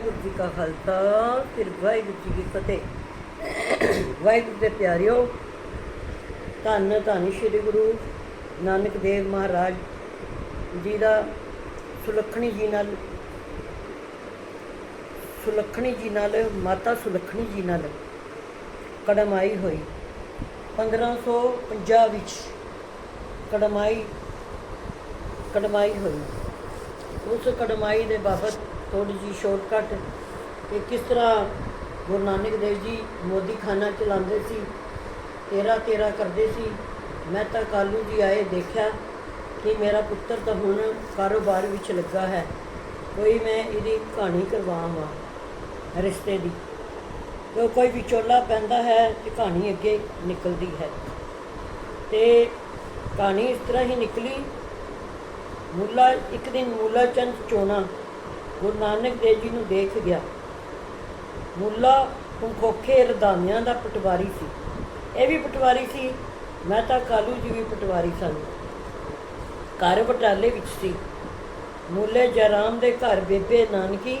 ਵਾਹਿਗੁਰੂ ਜੀ ਕਾ ਖਾਲਸਾ, ਫਿਰ ਵਾਹਿਗੁਰੂ ਜੀ ਕੀ ਫਤਿਹ। ਵਾਹਿਗੁਰੂ ਦੇ ਪਿਆਰਿਓ, ਧੰਨ ਧੰਨ ਸ੍ਰੀ ਗੁਰੂ ਨਾਨਕ ਦੇਵ ਮਹਾਰਾਜ ਜੀ ਦਾ ਸੁਲੱਖਣੀ ਜੀ ਨਾਲ, ਸੁਲੱਖਣੀ ਜੀ ਨਾਲ, ਮਾਤਾ ਸੁਲੱਖਣੀ ਜੀ ਨਾਲ ਕੜਮਾਈ ਹੋਈ। 1550 ਵਿੱਚ ਕੜਮਾਈ ਕੜਮਾਈ ਹੋਈ। ਉਸ ਕੜਮਾਈ ਦੇ ਬਾਬਤ ਥੋੜੀ ਜੀ ਸ਼ਾਰਟਕਟ ਕਿ ਕਿਸ ਤਰ੍ਹਾਂ ਗੁਰੂ ਨਾਨਕ ਦੇਵ ਜੀ ਮੋਦੀ ਖਾਨਾ ਚਲਾਉਂਦੇ ਸੀ, ਤੇਰਾ ਤੇਰਾ ਕਰਦੇ ਸੀ। ਮੈਂ ਤਾਂ ਕਾਲੂ ਜੀ ਆਏ ਦੇਖਿਆ ਕਿ ਮੇਰਾ ਪੁੱਤਰ ਤਾਂ ਹੁਣ ਕਾਰੋਬਾਰ ਵਿੱਚ ਲੱਗਾ ਹੈ। ਕੋਈ ਮੈਂ ਇਹਦੀ ਕਹਾਣੀ ਕਰਵਾਵਾਂ ਰਿਸ਼ਤੇ ਦੀ। ਜੋ ਕੋਈ ਵਿਚੋਲਾ ਪੈਂਦਾ ਹੈ ਤੇ ਕਹਾਣੀ ਅੱਗੇ ਨਿਕਲਦੀ ਹੈ। ਤੇ ਕਹਾਣੀ ਇਸ ਤਰ੍ਹਾਂ ਹੀ ਨਿਕਲੀ, ਮੁੱਲਾ, ਇੱਕ ਦਿਨ ਮੁੱਲਾ ਚੰਦ ਚੋਣਾ ਗੁਰੂ ਨਾਨਕ ਦੇਵ ਜੀ ਨੂੰ ਦੇਖ ਗਿਆ। ਮੁੱਲਾ ਪੰਖੋਖੇ ਰਦਾਮਿਆਂ ਦਾ ਪਟਵਾਰੀ ਸੀ। ਇਹ ਵੀ ਪਟਵਾਰੀ ਸੀ, ਮੈਂ ਤਾਂ ਕਾਲੂ ਜੀ ਵੀ ਪਟਵਾਰੀ ਸਨ। ਘਰ ਬਟਾਲੇ ਵਿੱਚ ਸੀ। ਮੁੱਲੇ ਜਰਾਮ ਦੇ ਘਰ ਬੇਬੇ ਨਾਨਕੀ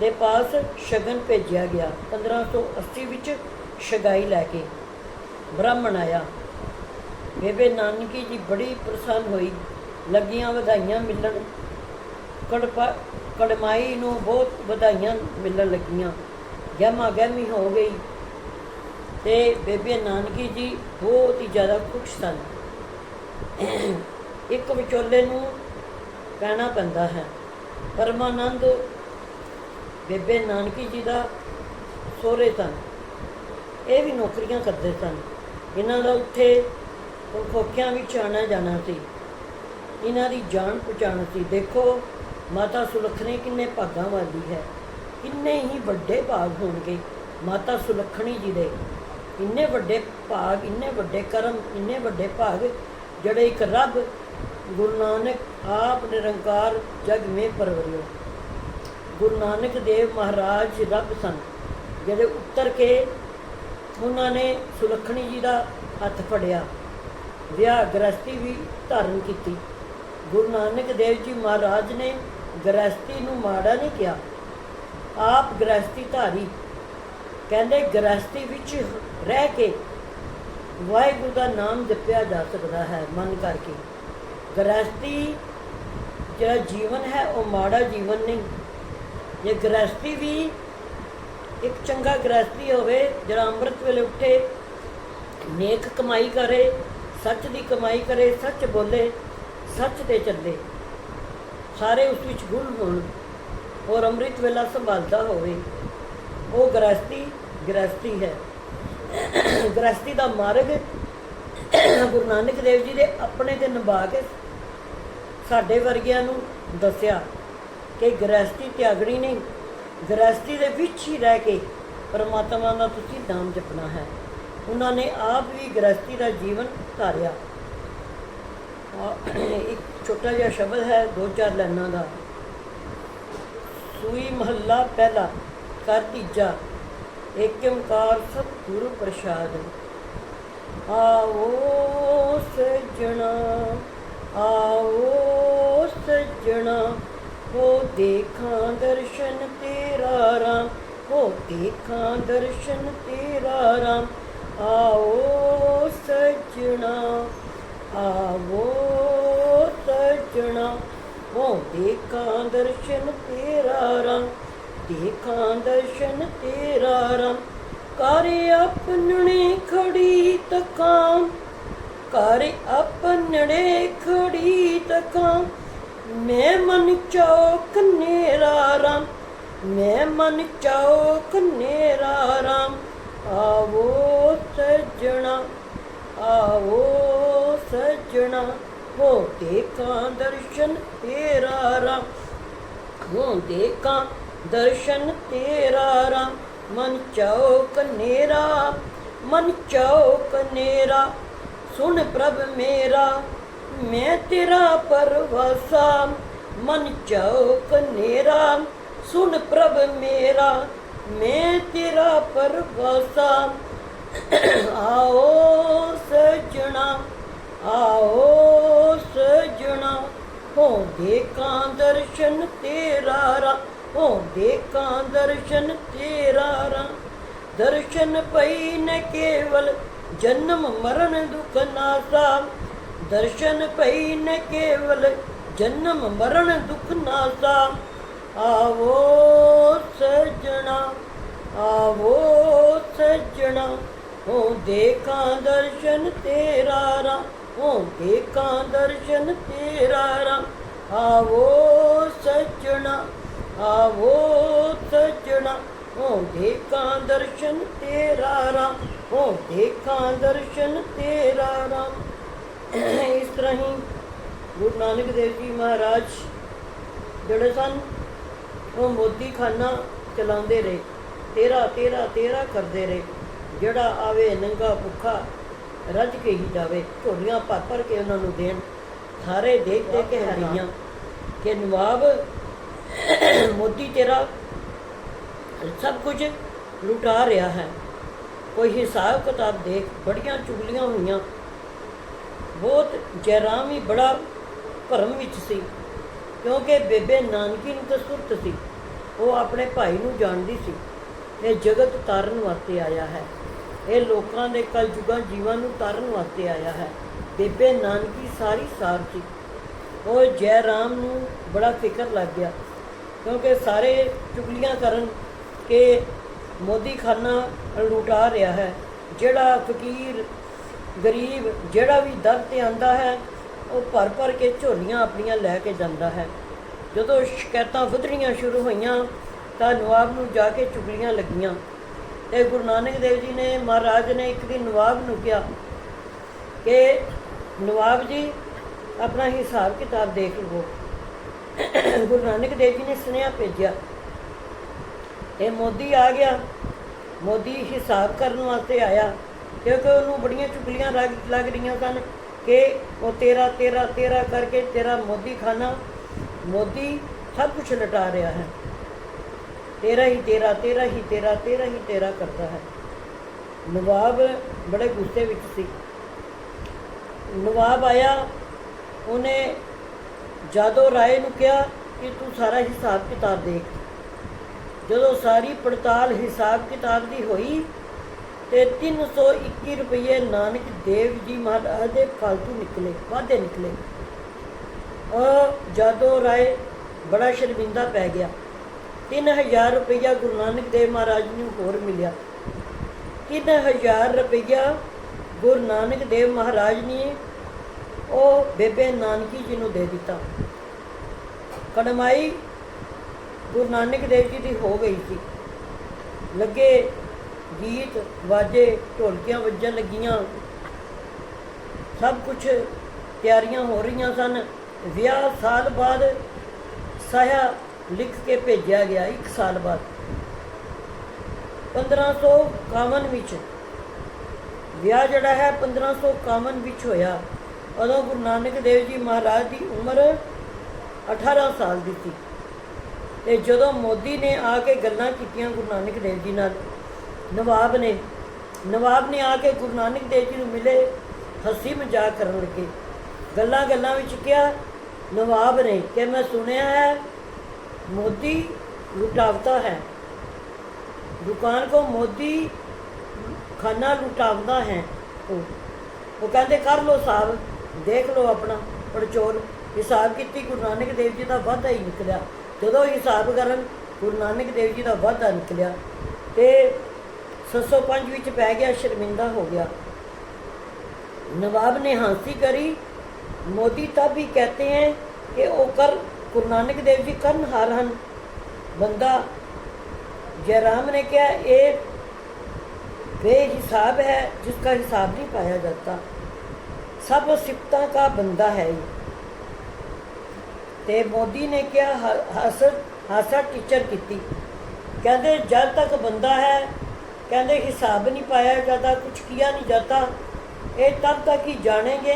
ਦੇ ਪਾਸ ਸ਼ਗਨ ਭੇਜਿਆ ਗਿਆ। 1580 ਵਿੱਚ ਸ਼ਗਾਈ ਲੈ ਕੇ ਬ੍ਰਾਹਮਣ ਆਇਆ। ਬੇਬੇ ਨਾਨਕੀ ਜੀ ਬੜੀ ਪ੍ਰਸੰਨ ਹੋਈ। ਲੱਗੀਆਂ ਵਧਾਈਆਂ ਮਿਲਣ ਕੜਪਾ ਕੜਮਾਈ ਨੂੰ ਬਹੁਤ ਵਧਾਈਆਂ ਮਿਲਣ ਲੱਗੀਆਂ। ਗਹਿਮਾ ਗਹਿਮੀ ਹੋ ਗਈ ਤੇ ਬੇਬੇ ਨਾਨਕੀ ਜੀ ਬਹੁਤ ਹੀ ਜ਼ਿਆਦਾ ਖੁਸ਼ ਸਨ। ਇੱਕ ਵਿਚੋਲੇ ਨੂੰ ਕਹਿਣਾ ਪੈਂਦਾ ਹੈ। ਪਰਮਾਨੰਦ ਬੇਬੇ ਨਾਨਕੀ ਜੀ ਦਾ ਸੋਹਰੇ ਸਨ। ਇਹ ਵੀ ਨੌਕਰੀਆਂ ਕਰਦੇ ਸਨ। ਇਹਨਾਂ ਦਾ ਉੱਥੇ ਖੋਖਿਆਂ ਵਿੱਚ ਆਣਾ ਜਾਣਾ ਸੀ। ਇਹਨਾਂ ਦੀ ਜਾਣ ਪਛਾਣ ਸੀ। ਦੇਖੋ ਮਾਤਾ ਸੁਲੱਖਣੀ ਕਿੰਨੇ ਭਾਗਾਂ ਵਾਲੀ ਹੈ। ਕਿੰਨੇ ਹੀ ਵੱਡੇ ਭਾਗ ਹੋਣਗੇ। ਮਾਤਾ ਸੁਲੱਖਣੀ ਜੀ ਦੇ ਇੰਨੇ ਵੱਡੇ ਭਾਗ, ਇੰਨੇ ਵੱਡੇ ਕਰਮ, ਇੰਨੇ ਵੱਡੇ ਭਾਗ, ਜਿਹੜੇ ਇੱਕ ਰੱਬ ਗੁਰੂ ਨਾਨਕ ਆਪ ਨਿਰੰਕਾਰ ਜਗ ਮੇ ਪਰਵਰਿਓ। ਗੁਰੂ ਨਾਨਕ ਦੇਵ ਮਹਾਰਾਜ ਰੱਬ ਸਨ। ਜਿਹੜੇ ਉੱਤਰ ਕੇ ਉਹਨਾਂ ਨੇ ਸੁਲੱਖਣੀ ਜੀ ਦਾ ਹੱਥ ਫੜਿਆ। ਵਿਆਹ ਗ੍ਰਸਤੀ ਵੀ ਧਾਰਨ ਕੀਤੀ। ਗੁਰੂ ਨਾਨਕ ਦੇਵ ਜੀ ਮਹਾਰਾਜ ਨੇ ਗ੍ਰਸਤੀ ਨੂੰ ਮਾੜਾ ਨਹੀਂ ਕਿਹਾ। ਆਪ ਗ੍ਰਸਤੀ ਧਾਰੀ। ਕਹਿੰਦੇ ਗ੍ਰਸਤੀ ਵਿੱਚ ਰਹਿ ਕੇ ਵਾਹਿਗੁਰੂ ਦਾ ਨਾਮ ਜਪਿਆ ਜਾ ਸਕਦਾ ਹੈ, ਮਨ ਕਰਕੇ। ਗ੍ਰਸਤੀ ਜਿਹੜਾ ਜੀਵਨ ਹੈ, ਉਹ ਮਾੜਾ ਜੀਵਨ ਨਹੀਂ। ਇਹ ਗ੍ਰਸਤੀ ਵੀ ਇੱਕ ਚੰਗਾ ਗ੍ਰਸਤੀ ਹੋਵੇ, ਜਿਹੜਾ ਅੰਮ੍ਰਿਤ ਵੇਲੇ ਉੱਠੇ, ਨੇਕ ਕਮਾਈ ਕਰੇ, ਸੱਚ ਦੀ ਕਮਾਈ ਕਰੇ, ਸੱਚ ਬੋਲੇ ਸੱਚ ਤੇ ਚੱਲੇ। ਸਾਰੇ ਉਸ ਵਿੱਚ ਗੁਣ ਹੋਣ ਔਰ ਅੰਮ੍ਰਿਤ ਵੇਲਾ ਸੰਭਾਲਦਾ ਹੋਵੇ। ਉਹ ਗ੍ਰਸਤੀ ਗ੍ਰਸਤੀ ਹੈ। ਗ੍ਰਸਤੀ ਦਾ ਮਾਰਗ ਗੁਰੂ ਨਾਨਕ ਦੇਵ ਜੀ ਦੇ ਆਪਣੇ ਤੇ ਨਿਭਾ ਕੇ ਸਾਡੇ ਵਰਗਿਆਂ ਨੂੰ ਦੱਸਿਆ ਕਿ ਗ੍ਰਸਤੀ ਤਿਆਗਣੀ ਨਹੀਂ ਗ੍ਰਸਤੀ ਦੇ ਵਿੱਚ ਹੀ ਰਹਿ ਕੇ ਪਰਮਾਤਮਾ ਦਾ ਤੁਸੀਂ ਨਾਮ ਜਪਣਾ ਹੈ। ਉਹਨਾਂ ਨੇ ਆਪ ਵੀ ਗ੍ਰਸਤੀ ਦਾ ਜੀਵਨ ਧਾਰਿਆ। ਇੱਕ ਛੋਟਾ ਜਿਹਾ ਸ਼ਬਦ ਹੈ, ਦੋ ਚਾਰ ਲਾਈਨਾਂ ਦਾ। ਸੂਈ ਮਹੱਲਾ ਪਹਿਲਾ ਕਰ ਤੀਜਾ ਏਕ ਓੰਕਾਰ ਸਤਿਗੁਰੂ ਪ੍ਰਸਾਦ। ਆਓ ਸਜਣਾ ਆਓ ਸਜਣਾ, ਹੋ ਦੇਖਾਂ ਦਰਸ਼ਨ ਤੇਰਾ ਰਾਮ, ਹੋ ਦੇਖਾਂ ਦਰਸ਼ਨ ਤੇਰਾ ਰਾਮ। ਆਓ ਸਜਣਾ, ਆਵੋ ਹੋ ਦੇਖਾਂ ਦਰਸ਼ਨ ਤੇਰਾ ਰਾਮ, ਦੇਖਾਂ ਦਰਸ਼ਨ ਤੇਰਾ ਰਾਮ। ਕਰ ਆਪਣਣੇ ਖੜੀ ਤਕਾਂ ਕਰ ਆਪਣੜੇ ਖੜੀ ਤਕਾਂ ਮੈਂ ਮਨ ਚੌਕ ਨੇਰਾ ਰਾਮ, ਮੈਂ ਮਨ ਚੌਕ ਨੇਰਾ ਰਾਮ। ਆਵੋ ਸਜਣਾ ਆਵੋ ਸਜਣਾ। ਹੋ ਦੇਖਾਂ ਦਰਸ਼ਨ ਤੇਰਾ ਰਾਮ। ਹੋ ਦੇਖਾਂ ਦਰਸ਼ਨ ਤੇਰਾ ਰਾਮ। ਮਨ ਚੌਕ ਨੇਰਾ, ਮਨ ਚੌਕ ਨੇਰਾ। ਸੁਣ ਪ੍ਰਭ ਮੇਰਾ, ਮੈਂ ਤੇਰਾ ਪਰਵਾਸਾ। ਮਨ ਚੌਕ ਨੇਰਾ, ਸੁਣ ਪ੍ਰਭ ਮੇਰਾ, ਮੈਂ ਤੇਰਾ ਪਰਵਾਸਾ। ਆਓ ਸਜਣਾ, ਆਓ ਸਜਣਾ ਹੋ ਦੇਖਾਂ ਦਰਸ਼ਨ ਤੇਰਾ ਰਾ ਹੋ ਦੇਖਾਂ ਦਰਸ਼ਨ ਤੇਰਾ ਰਾ। ਦਰਸ਼ਨ ਪਈ ਨ ਕੇਵਲ ਜਨਮ ਮਰਨ ਦੁਖ ਨਾਸਾ ਦਰਸ਼ਨ ਪਈ ਨ ਕੇਵਲ ਜਨਮ ਮਰਨ ਦੁਖ ਨਾਸਾ ਆਵੋ ਸਜਣਾ ਆਵੋ ਸਜਣਾ ਹੋ ਦੇਖਾਂ ਦਰਸ਼ਨ ਤੇਰਾ ਰਾ। ਹੋ ਦੇਖਾਂ ਦਰਸ਼ਨ ਤੇਰਾ ਰਾਮ ਆਵੋ ਸਜਣਾ ਆਵੋ ਸਜਣਾ ਹੋ ਦੇਖਾਂ ਦਰਸ਼ਨ ਤੇਰਾ ਰਾਂ ਹੋ ਦੇਖਾਂ ਦਰਸ਼ਨ ਤੇਰਾ ਰਾਮ ਇਸ ਤਰ੍ਹਾਂ ਹੀ ਗੁਰੂ ਨਾਨਕ ਦੇਵ ਜੀ ਮਹਾਰਾਜ ਜਿਹੜੇ ਸਨ, ਉਹ ਮੋਦੀ ਖਾਨਾ ਚਲਾਉਂਦੇ ਰਹੇ, ਤੇਰਾ ਤੇਰਾ ਤੇਰਾ ਕਰਦੇ ਰਹੇ। ਜਿਹੜਾ ਆਵੇ ਨੰਗਾ ਭੁੱਖਾ ਰੱਜ ਕੇ ਹੀ ਜਾਵੇ। ਝੋਲੀਆਂ ਭਰ ਭਰ ਕੇ ਉਹਨਾਂ ਨੂੰ ਦੇਣ। ਸਾਰੇ ਦੇਖ ਦੇਖ ਕੇ ਹਰੀਆਂ ਕਿ ਨਵਾਬ ਮੋਦੀ ਤੇਰਾ ਸਭ ਕੁਝ ਲੁਟਾ ਰਿਹਾ ਹੈ। ਕੋਈ ਹਿਸਾਬ ਕਿਤਾਬ ਦੇਖ ਬੜੀਆਂ ਚੁਗਲੀਆਂ ਹੋਈਆਂ। ਬਹੁਤ ਜੈਰਾਮ ਹੀ ਬੜਾ ਭਰਮ ਵਿੱਚ ਸੀ। ਕਿਉਂਕਿ ਬੇਬੇ ਨਾਨਕੀ ਨੂੰ ਤਾਂ ਸੁਰਤ ਸੀ। ਉਹ ਆਪਣੇ ਭਾਈ ਨੂੰ ਜਾਣਦੀ ਸੀ। ਇਹ ਜਗਤ ਤਾਰਨ ਵਾਸਤੇ ਆਇਆ ਹੈ। ਇਹ ਲੋਕਾਂ ਦੇ ਕਲਯੁਗਾਂ ਜੀਵਾਂ ਨੂੰ ਤਾਰਨ ਵਾਸਤੇ ਆਇਆ ਹੈ। ਬੇਬੇ ਨਾਨਕੀ ਸਾਰੀ ਸਾਰ ਸੀ। ਉਹ ਜੈ ਰਾਮ ਨੂੰ ਬੜਾ ਫਿਕਰ ਲੱਗ ਗਿਆ, ਕਿਉਂਕਿ ਸਾਰੇ ਚੁਗਲੀਆਂ ਕਰਨ ਕਿ ਮੋਦੀ ਖਾਨਾ ਲੁਟਾ ਰਿਹਾ ਹੈ। ਜਿਹੜਾ ਫਕੀਰ, ਗਰੀਬ, ਜਿਹੜਾ ਵੀ ਦਰ ਤੇ ਆਂਦਾ ਹੈ, ਉਹ ਭਰ ਭਰ ਕੇ ਝੋਲੀਆਂ ਆਪਣੀਆਂ ਲੈ ਕੇ ਜਾਂਦਾ ਹੈ। ਜਦੋਂ ਸ਼ਿਕਾਇਤਾਂ ਵਧਣੀਆਂ ਸ਼ੁਰੂ ਹੋਈਆਂ, ਤਾਂ ਨਵਾਬ ਨੂੰ ਜਾ ਕੇ ਚੁਗਲੀਆਂ ਲੱਗੀਆਂ। ਤੇ ਗੁਰੂ ਨਾਨਕ ਦੇਵ ਜੀ ਨੇ ਮਹਾਰਾਜ ਨੇ ਇੱਕ ਦਿਨ ਨਵਾਬ ਨੂੰ ਕਿਹਾ ਕਿ ਨਵਾਬ ਜੀ, ਆਪਣਾ ਹਿਸਾਬ ਕਿਤਾਬ ਦੇਖ ਲਵੋ। ਗੁਰੂ ਨਾਨਕ ਦੇਵ ਜੀ ਨੇ ਸੁਨੇਹਾ ਭੇਜਿਆ। ਇਹ ਮੋਦੀ ਆ ਗਿਆ। ਮੋਦੀ ਹਿਸਾਬ ਕਰਨ ਵਾਸਤੇ ਆਇਆ ਕਿਉਂਕਿ ਉਹਨੂੰ ਬੜੀਆਂ ਚੁਗਲੀਆਂ ਲੱਗ- ਲੱਗ ਰਹੀਆਂ ਸਨ ਕਿ ਉਹ ਤੇਰਾ ਤੇਰਾ ਤੇਰਾ ਕਰਕੇ ਤੇਰਾ ਮੋਦੀ ਖਾਨਾ, ਮੋਦੀ ਸਭ ਕੁਝ ਲਟਾ ਰਿਹਾ ਹੈ। ਤੇਰਾ ਹੀ ਤੇਰਾ ਤੇਰਾ ਹੀ ਤੇਰਾ ਤੇਰਾ ਹੀ ਤੇਰਾ ਕਰਦਾ ਹੈ। ਨਵਾਬ ਬੜੇ ਗੁੱਸੇ ਵਿੱਚ ਸੀ। ਨਵਾਬ ਆਇਆ, ਉਹਨੇ ਜਾਦੋ ਰਾਏ ਨੂੰ ਕਿਹਾ ਕਿ ਤੂੰ ਸਾਰਾ ਹਿਸਾਬ ਕਿਤਾਬ ਦੇਖ। ਜਦੋਂ ਸਾਰੀ ਪੜਤਾਲ ਹਿਸਾਬ ਕਿਤਾਬ ਦੀ ਹੋਈ, ਤੇ 321 ਰੁਪਏ ਨਾਨਕ ਦੇਵ ਜੀ ਮਹਾਰਾਜ ਦੇ ਫालतू ਨਿਕਲੇ, ਵਾਧੇ ਨਿਕਲੇ। ਉਹ ਜਾਦੋ ਰਾਏ ਬੜਾ ਸ਼ਰਮਿੰਦਾ ਪੈ ਗਿਆ। 3000 ਰੁਪਇਆ ਗੁਰੂ ਨਾਨਕ ਦੇਵ ਮਹਾਰਾਜ ਨੂੰ ਹੋਰ ਮਿਲਿਆ। 3000 ਰੁਪਇਆ ਗੁਰੂ ਨਾਨਕ ਦੇਵ ਮਹਾਰਾਜ ਨੇ ਉਹ ਬੇਬੇ ਨਾਨਕੀ ਜੀ ਨੂੰ ਦੇ ਦਿੱਤਾ। ਕੜਮਾਈ ਗੁਰੂ ਨਾਨਕ ਦੇਵ ਜੀ ਦੀ ਹੋ ਗਈ ਸੀ। ਲੱਗੇ ਗੀਤ, ਵਾਜੇ, ਢੋਲਕੀਆਂ ਵੱਜਣ ਲੱਗੀਆਂ। ਸਭ ਕੁਝ ਤਿਆਰੀਆਂ ਹੋ ਰਹੀਆਂ ਸਨ। ਵਿਆਹ ਸਾਲ ਬਾਅਦ ਸਾਇਆ ਲਿਖ ਕੇ ਭੇਜਿਆ ਗਿਆ ਇੱਕ ਸਾਲ ਬਾਅਦ। 1551 ਵਿੱਚ ਵਿਆਹ ਜਿਹੜਾ ਹੈ 1551 ਵਿੱਚ ਹੋਇਆ। ਉਦੋਂ ਗੁਰੂ ਨਾਨਕ ਦੇਵ ਜੀ ਮਹਾਰਾਜ ਦੀ ਉਮਰ 18 ਸਾਲ ਦੀ ਸੀ। ਤੇ ਜਦੋਂ ਮੋਦੀ ਨੇ ਆ ਕੇ ਗੱਲਾਂ ਕੀਤੀਆਂ ਗੁਰੂ ਨਾਨਕ ਦੇਵ ਜੀ ਨਾਲ, ਨਵਾਬ ਨੇ ਨਵਾਬ ਨੇ ਆ ਕੇ ਗੁਰੂ ਨਾਨਕ ਦੇਵ ਜੀ ਨੂੰ ਮਿਲੇ, ਹੱਸੀ ਮਜ਼ਾਕ ਕਰਨ ਲੱਗੇ। ਗੱਲਾਂ ਗੱਲਾਂ ਵਿੱਚ ਕਿਹਾ, ਨਵਾਬ ਨੇ, ਕਿ ਮੈਂ ਸੁਣਿਆ ਹੈ ਮੋਦੀ ਲੁਟਾਵਤਾ ਹੈ ਦੁਕਾਨ ਕੋ ਮੋਦੀ ਖਾਨਾ ਲੁਟਾਵਦਾ ਹੈ ਉਹ ਉਹ ਕਹਿੰਦੇ ਕਰ ਲੋ ਸਾਹਿਬ ਦੇਖ ਲੋ ਆਪਣਾ ਪੜਚੋਲ ਹਿਸਾਬ ਕੀਤੀ ਗੁਰੂ ਨਾਨਕ ਦੇਵ ਜੀ ਦਾ ਵਾਧਾ ਹੀ ਨਿਕਲਿਆ ਜਦੋਂ ਹਿਸਾਬ ਕਰਨ ਗੁਰੂ ਨਾਨਕ ਦੇਵ ਜੀ ਦਾ ਵਾਧਾ ਨਿਕਲਿਆ ਤੇ 705 ਵਿੱਚ ਪੈ ਗਿਆ ਸ਼ਰਮਿੰਦਾ ਹੋ ਗਿਆ नवाब ने हंसी करी मोदी तब भी कहते हैं कि वो कर गुरु नानक देव जी कर्न हार हन बंदा जयराम ने कहा ये बेहिसाब है जिसका हिसाब नहीं पाया जाता सब सिफता का बंदा है ये ਤੇ ਮੋਦੀ ਨੇ ਕਿਹਾ ਹ- ਹੱਸ ਹਾਸਾ ਟੀਚਰ ਕੀਤੀ ਕਹਿੰਦੇ ਜਦ ਤੱਕ ਬੰਦਾ ਹੈ ਕਹਿੰਦੇ ਹਿਸਾਬ नहीं पाया जाता कुछ किया नहीं जाता ये तब तक ही जानेंगे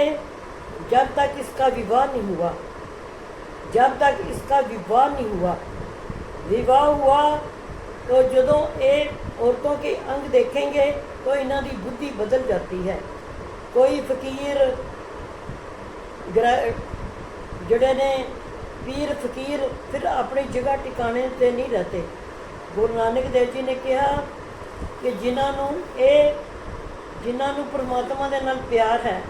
जब तक इसका विवाह नहीं हुआ जब तक इसका विवाह नहीं हुआ विवाह हुआ तो ਜਦੋਂ ਇਹ औरतों के अंग देखेंगे तो ਇਹਨਾਂ ਦੀ ਬੁੱਧੀ ਬਦਲ जाती है कोई फकीर ਗ੍ਰ- ਜਿਹੜੇ ਨੇ ਪੀਰ ਫਕੀਰ ਫਿਰ ਆਪਣੀ ਜਗ੍ਹਾ ਟਿਕਾਣੇ ਤੇ ਨਹੀਂ ਰਹਤੇ ਗੁਰੂ ਨਾਨਕ ਦੇਵ ਜੀ ਨੇ ਕਿਹਾ ਕਿ ਜਿਨ੍ਹਾਂ ਨੂੰ ਇਹ ਜਿਨ੍ਹਾਂ ਨੂੰ ਪ੍ਰਮਾਤਮਾ ਦੇ ਨਾਲ ਪਿਆਰ ਹੈ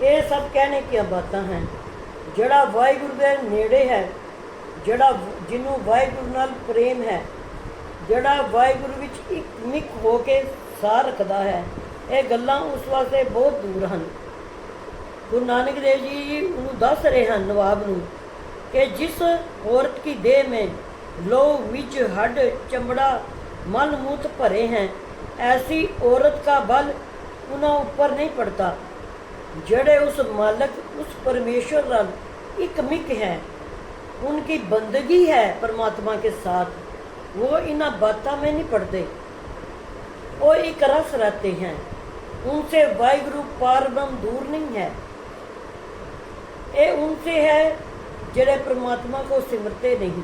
ਇਹ ਸਭ ਕਹਿਣੇ ਕੀ ਬਾਤਾਂ ਹਨ ਜਿਹੜਾ ਵਾਹਿਗੁਰੂ ਦੇ ਨੇੜੇ ਹੈ, ਜਿਹੜਾ ਜਿਹਨੂੰ ਵਾਹਿਗੁਰੂ ਨਾਲ ਪ੍ਰੇਮ ਹੈ, ਜਿਹੜਾ ਵਾਹਿਗੁਰੂ ਵਿੱਚ ਇੱਕ ਨਿਕ ਹੋ ਕੇ ਸਾਰ ਰੱਖਦਾ ਹੈ, ਇਹ ਗੱਲਾਂ ਉਸ ਵਾਸਤੇ ਬਹੁਤ ਦੂਰ ਹਨ। ਗੁਰੂ ਨਾਨਕ ਦੇਵ ਜੀ ਨੂੰ ਦੱਸ ਰਹੇ ਹਨ ਨਵਾਬ ਨੂੰ ਕਿ ਜਿਸ ਔਰਤ ਕੀ ਦੇਹ ਮੇ ਲੋ ਵਿੱਚ ਹੱਡ ਚਮੜਾ ਮਨ ਮੂਤ ਭਰੇ ਹੈ, ਐਸੀ ਔਰਤ ਦਾ ਬਲ ਉਹਨਾਂ ਉੱਪਰ ਨਹੀਂ ਪੜਦਾ जड़े उस मालक उस परमेश्वर ਨਾਲ एक मिक है उनकी बंदगी है परमात्मा के साथ वो इन बातों में नहीं पड़ते वो एक रस रहते हैं उनसे वाहिगुरु पार ब्रह्म दूर नहीं है ये उनसे है जड़े परमात्मा को सिमरते नहीं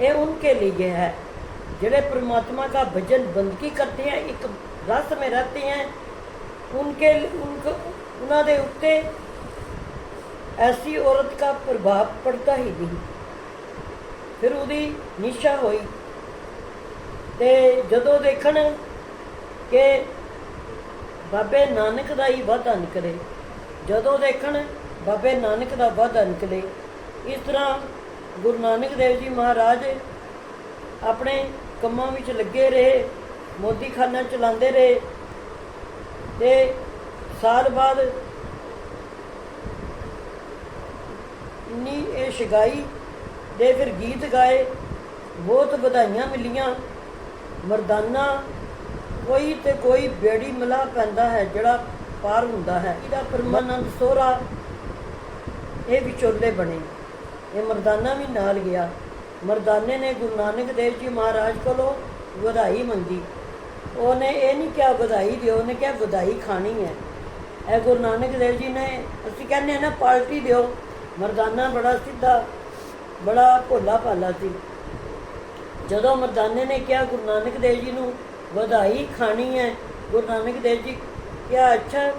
ये उनके लिए है जड़े परमात्मा का भजन बंदगी करते हैं एक रस में रहते हैं उनके उनको उन्हों के उत्ते ऐसी औरत का प्रभाव पड़ता ही नहीं ਫਿਰ ਉਹਦੀ ਨਿਸ਼ਾ ਹੋਈ ਤੇ ਜਦੋਂ ਦੇਖਣ ਕਿ ਬਾਬੇ ਨਾਨਕ ਦਾ ਹੀ ਵਾਧਾ ਨਿਕਲੇ ਜਦੋਂ ਦੇਖਣ ਬਾਬੇ ਨਾਨਕ ਦਾ ਵਾਧਾ ਨਿਕਲੇ ਇਸ ਤਰ੍ਹਾਂ ਗੁਰੂ ਨਾਨਕ ਦੇਵ ਜੀ ਮਹਾਰਾਜ ਆਪਣੇ ਕੰਮਾਂ ਵਿੱਚ ਲੱਗੇ ਰਹੇ ਮੋਦੀ ਖਾਨਾ ਚਲਾਉਂਦੇ ਰਹੇ ਤੇ ਸਾਲ ਬਾਅਦ ਇੰਨੀ ਇਹ ਸ਼ਗਾਈ ਦੇ ਫਿਰ ਗੀਤ ਗਾਏ, ਬਹੁਤ ਵਧਾਈਆਂ ਮਿਲੀਆਂ। ਮਰਦਾਨਾ, ਕੋਈ ਤੇ ਕੋਈ ਬੇੜੀ ਮਿਲਾ ਪੈਂਦਾ ਹੈ, ਜਿਹੜਾ ਪਾਰ ਹੁੰਦਾ ਹੈ। ਇਹਦਾ ਪਰਮਾਨੰਦ ਸੋਹਰਾ ਇਹ ਵਿਚੋਲੇ ਬਣੇ। ਇਹ ਮਰਦਾਨਾ ਵੀ ਨਾਲ ਗਿਆ। ਮਰਦਾਨੇ ਨੇ ਗੁਰੂ ਨਾਨਕ ਦੇਵ ਜੀ ਮਹਾਰਾਜ ਕੋਲੋਂ ਵਧਾਈ ਮੰਗੀ। ਉਹਨੇ ਇਹ ਨਹੀਂ ਕਿਹਾ ਵਧਾਈ ਦਿਓ, ਉਹਨੇ ਕਿਹਾ ਵਧਾਈ ਖਾਣੀ ਹੈ। ਇਹ ਗੁਰੂ ਨਾਨਕ ਦੇਵ ਜੀ ਨੇ, ਅਸੀਂ ਕਹਿੰਦੇ ਹਾਂ ਨਾ ਪਾਰਟੀ ਦਿਓ। ਮਰਦਾਨਾ ਬੜਾ ਸਿੱਧਾ, ਬੜਾ ਭੋਲਾ ਭਾਲਾ ਸੀ। ਜਦੋਂ ਮਰਦਾਨੇ ਨੇ ਕਿਹਾ ਗੁਰੂ ਨਾਨਕ ਦੇਵ ਜੀ ਨੂੰ, ਵਧਾਈ ਖਾਣੀ ਹੈ, ਗੁਰੂ ਨਾਨਕ ਦੇਵ ਜੀ ਕਿਹਾ, ਅੱਛਾ,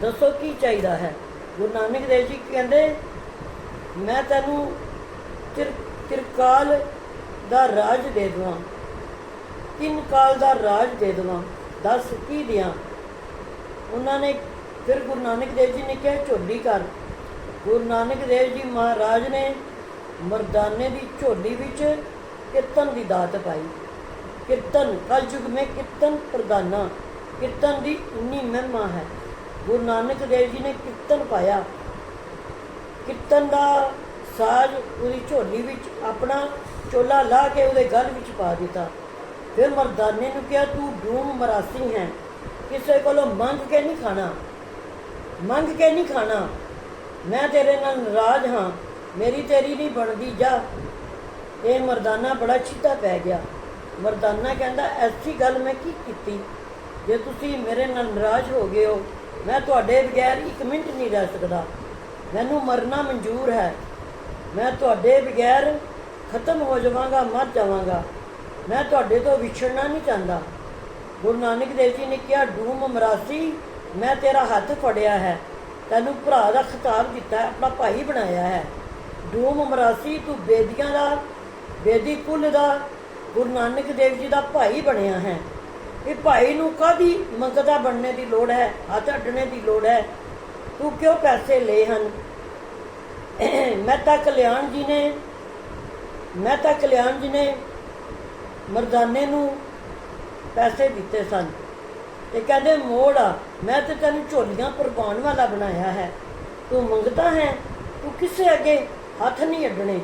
ਦੱਸੋ ਕੀ ਚਾਹੀਦਾ ਹੈ? ਗੁਰੂ ਨਾਨਕ ਦੇਵ ਜੀ ਕਹਿੰਦੇ, ਮੈਂ ਤੈਨੂੰ ਚਿਰ ਚਿਰਕਾਲ ਦਾ ਰਾਜ ਦੇ ਦਵਾਂ। ਤਿੰਨ ਕਾਲ ਦਾ ਰਾਜ ਦੇ ਦਵਾਂ, ਦੱਸ ਕੀ ਦਿਆਂ। ਉਹਨਾਂ ਨੇ ਫਿਰ ਗੁਰੂ ਨਾਨਕ ਦੇਵ ਜੀ ਨੇ ਕਿਹਾ, ਝੋਲੀ ਕਰ। ਗੁਰੂ ਨਾਨਕ ਦੇਵ ਜੀ ਮਹਾਰਾਜ ਨੇ ਮਰਦਾਨੇ ਦੀ ਝੋਲੀ ਵਿੱਚ ਕੀਰਤਨ ਦੀ ਦਾਤ ਪਾਈ। ਕੀਰਤਨ, ਕਲਯੁਗ में ਕੀਰਤਨ ਪ੍ਰਦਾਨਾ ਕੀਰਤਨ ਦੀ ਇੰਨੀ ਮਹਿਮਾ ਹੈ। ਗੁਰੂ ਨਾਨਕ ਦੇਵ ਜੀ ਨੇ ਕੀਰਤਨ ਪਾਇਆ। ਕੀਰਤਨ ਦਾ ਸਾਜ਼ ਉਹਦੀ ਝੋਲੀ ਵਿੱਚ ਆਪਣਾ ਚੋਲਾ ਲਾ ਕੇ ਉਹਦੇ ਗਲ ਵਿੱਚ ਪਾ ਦਿੱਤਾ। ਫਿਰ ਮਰਦਾਨੇ ਨੂੰ ਕਿਹਾ, ਤੂੰ ਡੂਮ ਮਰਾਸੀ ਹੈ। ਕਿਸੇ ਕੋਲੋਂ ਮੰਗ ਕੇ ਨਹੀਂ ਖਾਣਾ। ਮੰਗ ਕੇ ਨਹੀਂ ਖਾਣਾ। ਮੈਂ ਤੇਰੇ ਨਾਲ ਨਾਰਾਜ਼ ਹਾਂ। ਮੇਰੀ ਤੇਰੀ ਨਹੀਂ ਬਣਦੀ। ਜਾ। ਇਹ ਮਰਦਾਨਾ ਬੜਾ ਛਿੱਤਾ ਪੈ ਗਿਆ। ਮਰਦਾਨਾ ਕਹਿੰਦਾ, ਐਸੀ ਗੱਲ ਮੈਂ ਕੀ ਕੀਤੀ? ਜੇ ਤੁਸੀਂ ਮੇਰੇ ਨਾਲ ਨਾਰਾਜ਼ ਹੋ ਗਏ ਹੋ, ਮੈਂ ਤੁਹਾਡੇ ਬਗੈਰ ਇੱਕ ਮਿੰਟ ਨਹੀਂ ਰਹਿ ਸਕਦਾ। ਮੈਨੂੰ ਮਰਨਾ ਮਨਜ਼ੂਰ ਹੈ। ਮੈਂ ਤੁਹਾਡੇ ਬਗੈਰ ਖਤਮ ਹੋ ਜਾਵਾਂਗਾ, ਮਰ ਜਾਵਾਂਗਾ। ਮੈਂ ਤੁਹਾਡੇ ਤੋਂ ਵਿਛੜਨਾ ਨਹੀਂ ਚਾਹੁੰਦਾ। ਗੁਰੂ ਨਾਨਕ ਦੇਵ ਜੀ ਨੇ ਕਿਹਾ, ਡੂਮ ਮਰਾਸੀ, ਮੈਂ ਤੇਰਾ ਹੱਥ ਫੜਿਆ ਹੈ। ਤੈਨੂੰ ਭਰਾ ਦਾ ਖਿਤਾਬ ਦਿੱਤਾ ਆਪਣਾ ਭਾਈ ਬਣਾਇਆ ਹੈ। ਡੂਮ ਮਰਾਸੀ, ਤੂੰ ਬੇਦੀਆਂ ਦਾ, ਬੇਦੀ ਕੁੱਲ ਦਾ, ਗੁਰੂ ਨਾਨਕ ਦੇਵ ਜੀ ਦਾ ਭਾਈ ਬਣਿਆ ਹੈ। ਇਹ ਭਾਈ ਨੂੰ ਕਾਦੀ ਮੰਗਤਾ ਬਣਨੇ ਦੀ ਲੋੜ ਹੈ, ਹੱਥ ਅੱਡਣੇ ਦੀ ਲੋੜ ਹੈ? ਤੂੰ ਕਿਉਂ ਪੈਸੇ ਲਏ ਹਨ? ਮਹਿਤਾ ਕਲਿਆਣ ਜੀ ਨੇ ਮਹਿਤਾ ਕਲਿਆਣ ਜੀ ਨੇ ਮਰਦਾਨੇ ਨੂੰ ਪੈਸੇ ਦਿੱਤੇ ਸਨ। ਤੇ ਕਹਿੰਦੇ, ਮੋੜ ਆ, ਮੈਂ ਤੇ ਤੈਨੂੰ ਝੋਲੀਆਂ ਕੁਰਬਾਨ ਵਾਲਾ ਬਣਾਇਆ ਹੈ। ਤੂੰ ਮੰਗਦਾ ਹੈ, ਤੂੰ ਕਿਸੇ ਅੱਗੇ ਹੱਥ ਨਹੀਂ ਅੱਡਣੇ।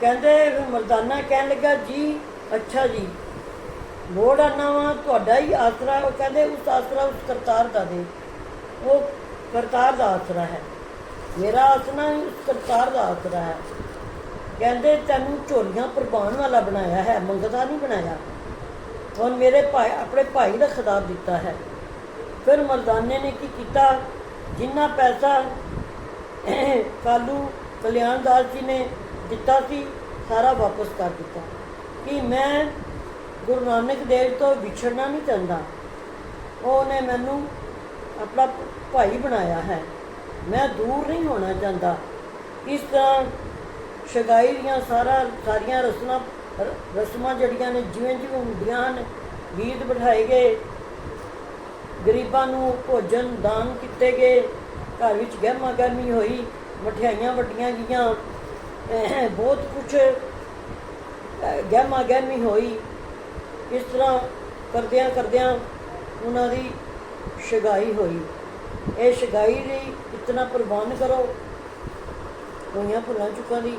ਕਹਿੰਦੇ ਮਰਦਾਨਾ ਕਹਿਣ ਲੱਗਾ, ਜੀ, ਅੱਛਾ ਜੀ, ਮੋੜ ਆਨਾ ਵਾ ਤੁਹਾਡਾ ਹੀ ਆਸਰਾ ਉਹ ਕਹਿੰਦੇ, ਉਸ ਆਸਰਾ ਉਸ ਕਰਤਾਰ ਦਾ ਦੇ। ਉਹ ਕਰਤਾਰ ਦਾ ਆਸਰਾ ਹੈ। ਮੇਰਾ ਆਸਰਾ ਉਸ ਕਰਤਾਰ ਦਾ ਆਸਰਾ ਹੈ। ਕਹਿੰਦੇ ਤੈਨੂੰ ਝੋਲੀਆਂ ਕੁਰਬਾਨ ਵਾਲਾ ਬਣਾਇਆ ਹੈ, ਮੰਗਦਾ ਨਹੀਂ ਬਣਾਇਆ। ਹੁਣ ਮੇਰੇ ਭਾਈ, ਆਪਣੇ ਭਾਈ ਦਾ ਖਿਤਾਬ ਦਿੱਤਾ ਹੈ। ਫਿਰ ਮਰਦਾਨੇ ਨੇ ਕੀ ਕੀਤਾ? ਜਿੰਨਾ ਪੈਸਾ ਕਾਲੂ ਕਲਿਆਣਦਾਸ ਜੀ ਨੇ ਦਿੱਤਾ ਸੀ, ਸਾਰਾ ਵਾਪਸ ਕਰ ਦਿੱਤਾ। ਕਿ ਮੈਂ ਗੁਰੂ ਨਾਨਕ ਦੇਵ ਤੋਂ ਵਿਛੜਨਾ ਨਹੀਂ ਚਾਹੁੰਦਾ? ਉਹਨੇ ਮੈਨੂੰ ਆਪਣਾ ਭਾਈ ਬਣਾਇਆ ਹੈ। ਮੈਂ ਦੂਰ ਨਹੀਂ ਹੋਣਾ ਚਾਹੁੰਦਾ। ਇਸ ਤਰ੍ਹਾਂ ਸ਼ਗਾਈ ਦੀਆਂ ਸਾਰਾ ਸਾਰੀਆਂ ਰਸਮਾਂ, ਰ- ਰਸਮਾਂ ਜਿਹੜੀਆਂ ਨੇ ਜਿਵੇਂ ਜਿਵੇਂ ਹੁੰਦੀਆਂ ਹਨ, ਗੀਤ ਬਿਠਾਏ ਗਏ, ਗਰੀਬਾਂ ਨੂੰ ਭੋਜਨ ਦਾਨ ਕੀਤੇ ਗਏ, ਘਰ ਵਿੱਚ ਗਹਿਮਾ ਗਹਿਮੀ ਹੋਈ, ਮਠਿਆਈਆਂ ਵਟੀਆਂ ਗਈਆਂ ਬਹੁਤ ਕੁਝ ਗਹਿਮਾ ਗਹਿਮੀ ਹੋਈ। ਇਸ ਤਰ੍ਹਾਂ ਕਰਦਿਆਂ ਕਰਦਿਆਂ ਉਹਨਾਂ ਦੀ ਸ਼ਗਾਈ ਹੋਈ। ਇਹ ਸ਼ਗਾਈ ਲਈ ਇਤਨਾ ਪ੍ਰਵਾਨ ਕਰੋ। ਹੋਈਆਂ ਭੁੱਲਾਂ ਚੁੱਕਾਂ ਦੀ।